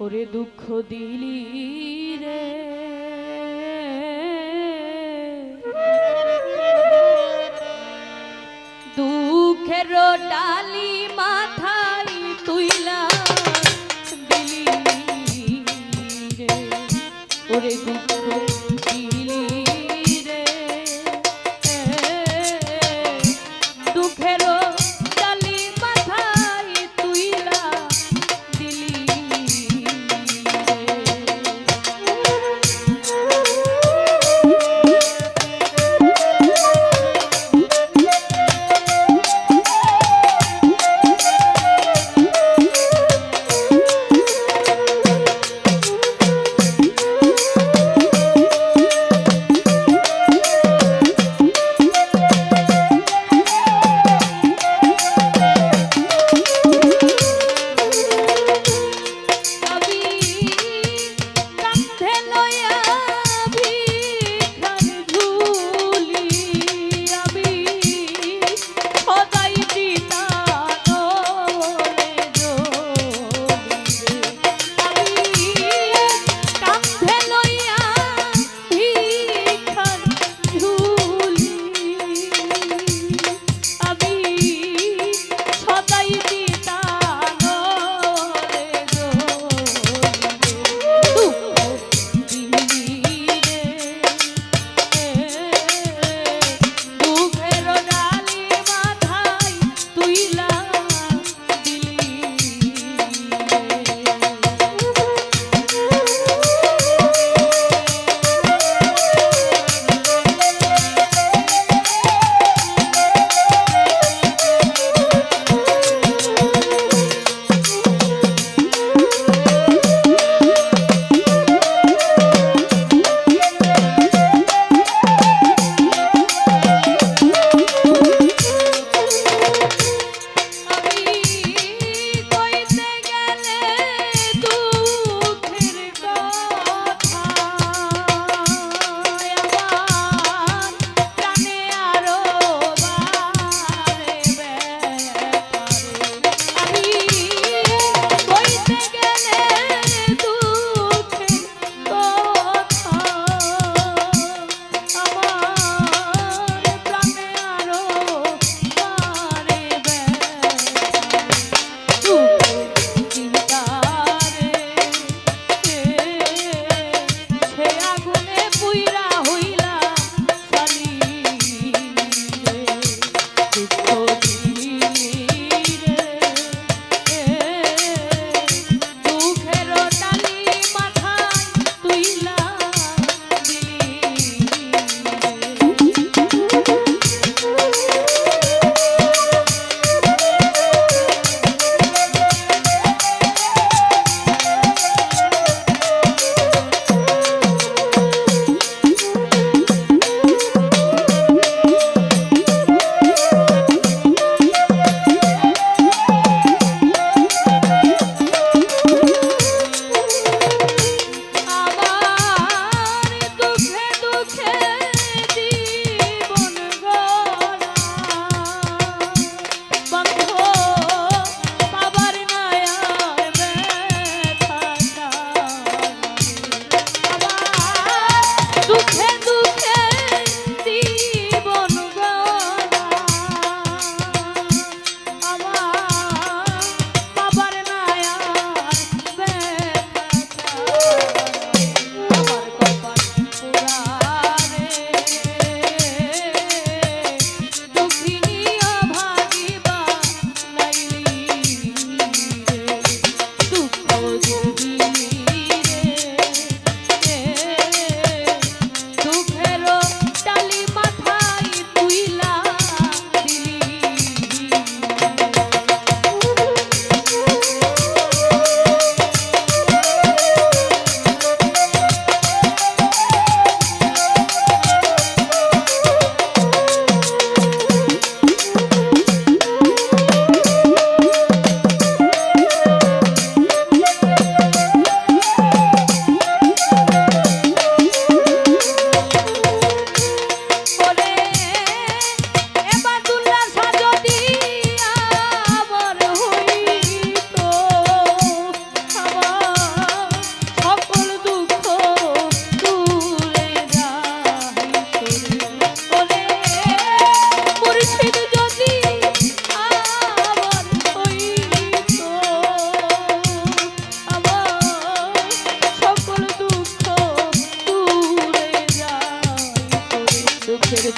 ওরে দুঃখ দিলি রে। দুঃখের ডালি মাথায় তুইলা দিলি রে। ওরে দুঃখ দিলি রে। দুঃখের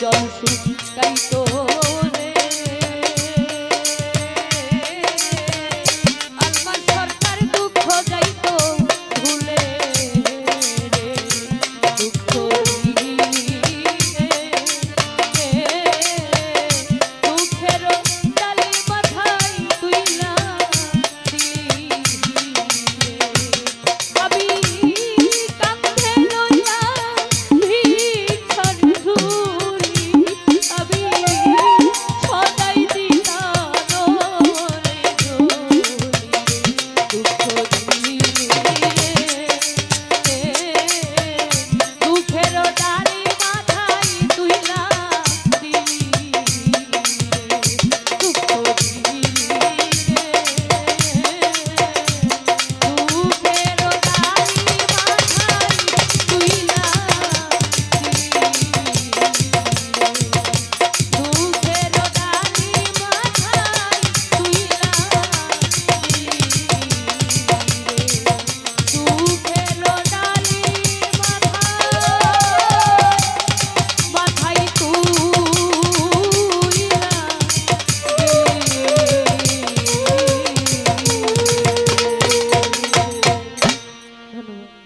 চল ನಾನು